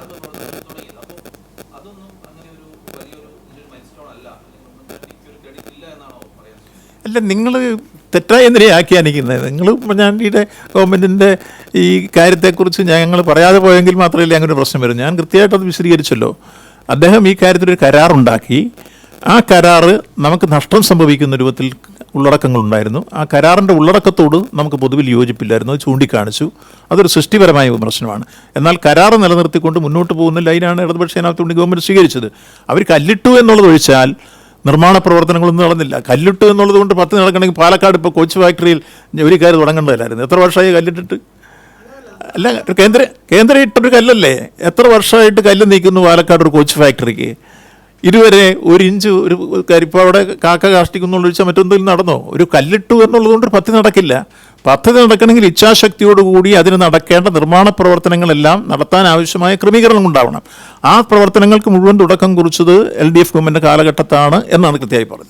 തുടങ്ങിയത് അപ്പോൾ അതൊന്നും അങ്ങനെ ഒരു വലിയൊരു അല്ല. ഒരു ക്രെഡിറ്റ് ഇല്ല എന്നാണോ പറയാൻ അല്ല നിങ്ങൾ തെറ്റായ എന്തിനാ ആഖ്യാനിക്കുന്നത് നിങ്ങൾ ഉമ്മൻചാണ്ടിയുടെ ഗവൺമെന്റിന്റെ ഈ കാര്യത്തെക്കുറിച്ച് ഞങ്ങൾ പറയാതെ പോയെങ്കിൽ മാത്രമല്ലേ അങ്ങനെ ഒരു പ്രശ്നം വരും. ഞാൻ കൃത്യമായിട്ട് വിശദീകരിച്ചല്ലോ. അദ്ദേഹം ഈ കാര്യത്തിലൊരു കരാറുണ്ടാക്കി. ആ കരാറ് നമുക്ക് നഷ്ടം സംഭവിക്കുന്ന രൂപത്തിൽ ഉള്ളടക്കങ്ങളുണ്ടായിരുന്നു. ആ കരാറിന്റെ ഉള്ളടക്കത്തോട് നമുക്ക് പൊതുവിൽ യോജിപ്പില്ലായിരുന്നു. അത് ചൂണ്ടിക്കാണിച്ചു. അതൊരു സൃഷ്ടിപരമായ വിമർശനമാണ്. എന്നാൽ കരാർ നിലനിർത്തിക്കൊണ്ട് മുന്നോട്ട് പോകുന്ന ലൈനാണ് ഇടതുപക്ഷ ജനാധിപത്യ ഗവൺമെന്റ് സ്വീകരിച്ചത്. അവർ കല്ലിട്ടു എന്നുള്ളതൊഴിച്ചാൽ നിർമ്മാണ പ്രവർത്തനങ്ങളൊന്നും നടന്നില്ല. കല്ലിട്ടു എന്നുള്ളത് കൊണ്ട് പത്ത് നടക്കണമെങ്കിൽ പാലക്കാട് ഇപ്പോൾ കോച്ച് ഫാക്ടറിയിൽ ഒരു ജോലിക്കാർ തുടങ്ങേണ്ടതല്ലായിരുന്നു. എത്ര വർഷമായി കല്ലിട്ടിട്ട്? അല്ല കേന്ദ്ര കേന്ദ്ര ഇട്ടൊരു കല്ലല്ലേ? എത്ര വർഷമായിട്ട് കല്ല് നീക്കുന്നു പാലക്കാട് ഒരു കോച്ച് ഫാക്ടറിക്ക്? ഇതുവരെ ഒരു ഇഞ്ച് ഒരു കാര്യം അവിടെ കാക്ക കാഷ്ടിക്കുന്നുള്ള ചോദിച്ചാൽ മറ്റെന്തെങ്കിലും നടന്നോ? ഒരു കല്ലിട്ടു എന്നുള്ളതുകൊണ്ട് പദ്ധതി നടക്കില്ല. പദ്ധതി നടക്കണമെങ്കിൽ ഇച്ഛാശക്തിയോടുകൂടി അതിന് നടക്കേണ്ട നിർമ്മാണ പ്രവർത്തനങ്ങളെല്ലാം നടത്താൻ ആവശ്യമായ ക്രമീകരണം ഉണ്ടാവണം. ആ പ്രവർത്തനങ്ങൾക്ക് മുഴുവൻ തുടക്കം കുറിച്ചത് എൽ ഡി എഫ് ഗവൺമെന്റ് കാലഘട്ടത്താണ് എന്നാണ് കൃത്യമായി പറഞ്ഞത്